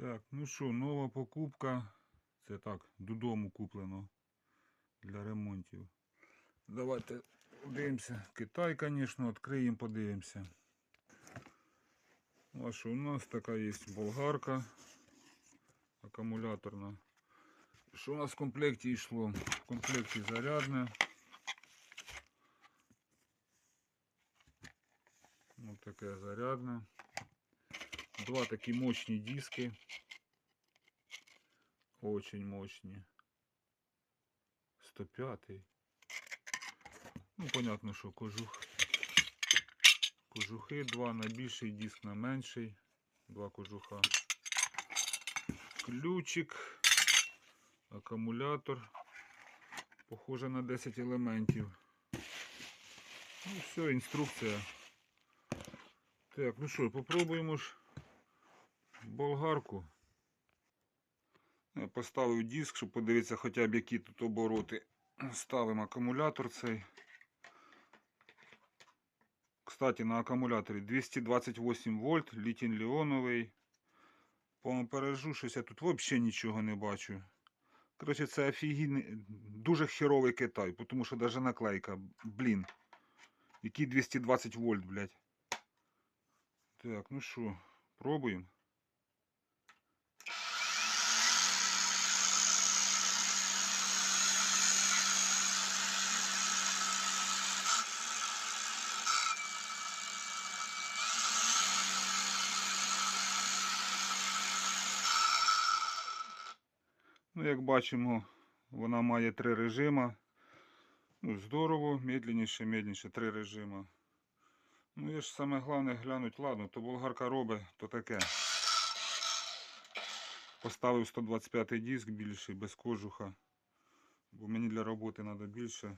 Так, ну що, нова покупка. Це так, додому куплено для ремонтів. Давайте подивимося. Китай, звісно, відкриємо, подивимося. А що у нас така є болгарка акумуляторна. Що у нас в комплекті йшло? В комплекті зарядне. Ось таке зарядне. Два такі мощні диски. Очень мощні. 105. Ну, понятно, що кожух. Кожухи, два на більший диск на менший. Два кожуха. Ключик. Акумулятор. Похоже на 10 елементів. Ну все, інструкція. Так, ну що, попробуємо ж болгарку. Я поставив диск, щоб подивитися хоча б які тут обороти. Ставимо акумулятор цей. Кстати, на акумуляторі 228 вольт, літін ліоновий. По амперажу щось я тут взагалі нічого не бачу. Коротше, це офігенний, дуже херовий Китай, тому що навіть наклейка, блін. Який 220 вольт, блядь. Так, ну що, пробуємо. Ну, як бачимо, вона має три режима. Ну, здорово, медленніше, медленніше, три режима. Ну, є ж саме головне глянуть, ладно, то болгарка робить, то таке. Поставив 125 диск більший, без кожуха. Бо мені для роботи треба більше.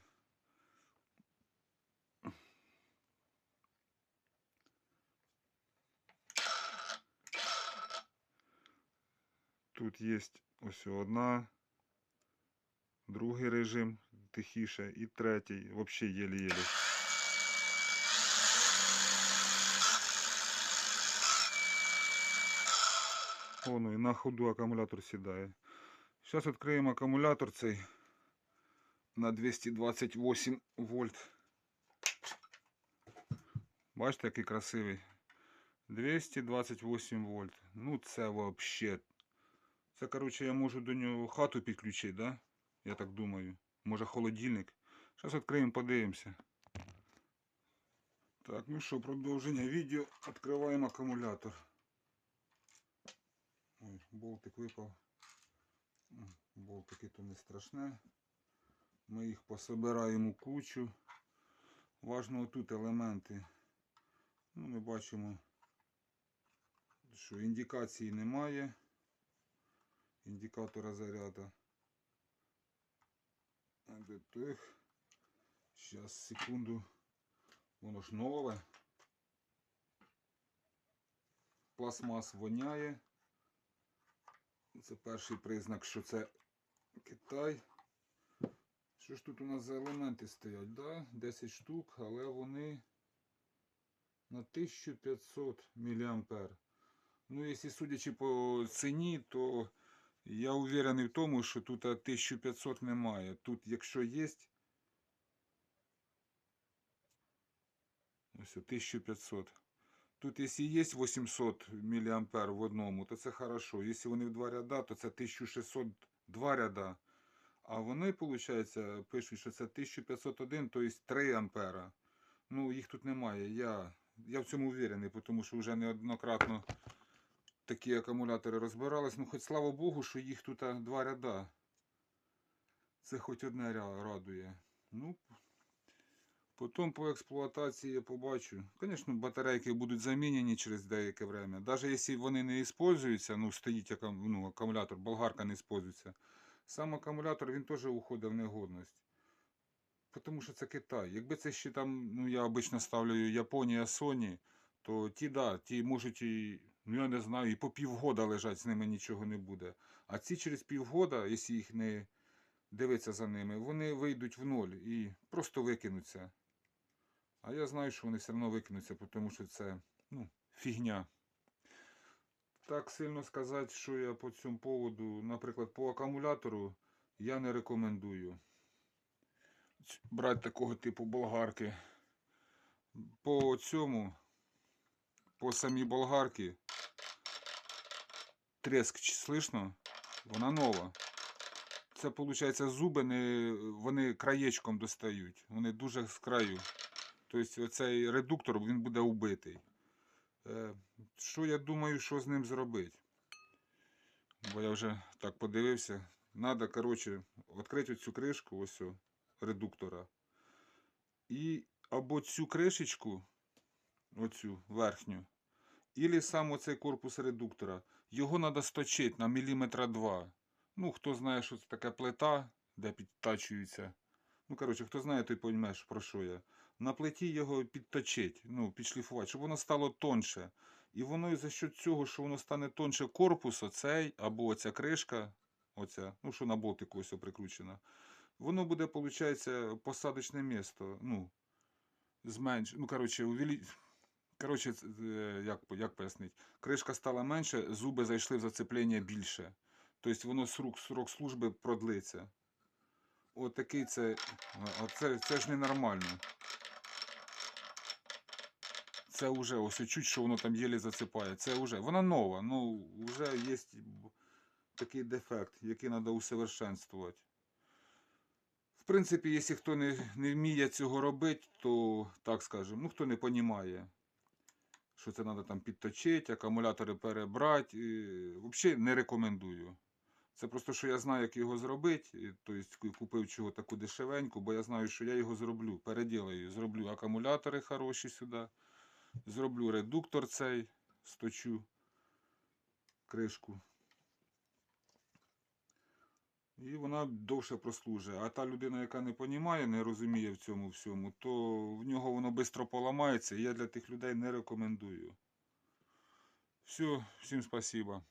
Тут є ось одна, другий режим тихіше і третій, взагалі єлі-єлі. Воно і на ходу акумулятор сідає. Зараз відкриємо акумулятор цей на 228 вольт. Бачите, який красивий. 228 вольт. Ну це вообще. Це, коротше, я можу до нього хату підключити, да? Я так думаю. Може холодильник. Зараз відкриємо, подивимося. Так, ну що, продовження відео. Відкриваємо акумулятор. Ой, болтик випав. Болтики то не страшне. Ми їх пособираємо кучу. Важно тут елементи. Ну, ми бачимо, що індикації немає. Індикатора заряду. А де? Зараз, секунду. Воно ж нове. Пластмас воняє. Це перший признак, що це Китай. Що ж тут у нас за елементи стоять? Да? 10 штук, але вони на 1500 мА. Ну, якщо судячи по ціні, то я уверений в тому, що тут 1500 немає. Тут, якщо є, ось 1500. Тут, якщо є 800 мА в одному, то це хорошо. Якщо вони в два ряда, то це 1600 два ряда. А вони, виходить, пишуть, що це 1501, тобто 3 ампера. Ну, їх тут немає. Я, я в цьому уверений, тому що вже неоднократно такі акумулятори розбирались. Ну, хоч слава Богу, що їх тут два ряда. Це хоч одне радує. Ну, потім по експлуатації я побачу. Звісно, батарейки будуть замінені через деяке время. Навіть якщо вони не використовуються, ну, стоїть ну, акумулятор, болгарка не використовується. Сам акумулятор він теж уходить в негодність. Тому що це Китай. Якби це ще там, ну я обично ставлю Японія, Sony, то ті, да, ті можуть і, ну я не знаю, і по півгода лежать, з ними нічого не буде. А ці через півгода, якщо їх не дивитися за ними, вони вийдуть в ноль і просто викинуться. А я знаю, що вони все одно викинуться, тому що це ну, фігня. Так сильно сказати, що я по цьому поводу, наприклад, по акумулятору, я не рекомендую брати такого типу болгарки. По цьому, по самій болгарці, треск слышно, вона нова. Це, виходить, зуби не, вони краєчком достають. Вони дуже з краю. Тобто цей редуктор він буде убитий. Е, що я думаю, що з ним зробити? Бо я вже так подивився. Надо, коротше, відкрити цю кришку, ось редуктора. І або цю кришечку, оцю верхню, ілі сам оцей корпус редуктора. Його треба сточити на міліметра два. Ну, хто знає, що це таке плита, де підтачується. Ну, коротше, хто знає, той пойме, про що я. На плиті його підточить, ну, підшліфувати, щоб воно стало тонше. І воно за счет цього, що воно стане тонше корпус, оцей, або оця кришка, оця, ну, що на болтику ось прикручена, воно буде, виходить, посадочне місто. Ну, зменш... ну, коротше, увелі... коротше, е, як, як пояснити? Кришка стала менше, зуби зайшли в зацеплення більше. Тобто воно срок, срок служби продлиться. От такий це, це, це ж ненормально. Це вже ось чуть, що воно там єлі зацепає. Це вже, вона нова, ну вже є такий дефект, який треба усовершенствувати. В принципі, якщо хто не, не вміє цього робити, то так скажемо, ну хто не розуміє, що це треба там підточити, акумулятори перебрати. Взагалі не рекомендую. Це просто, що я знаю, як його зробити. Тобто купив чого таку дешевеньку, бо я знаю, що я його зроблю. Переділаю. Зроблю акумулятори хороші сюди. Зроблю редуктор цей, сточу кришку. І вона довше прослужує. А та людина, яка не розуміє, не розуміє в цьому всьому, то в нього воно швидко поламається. І я для тих людей не рекомендую. Все, всім спасибо.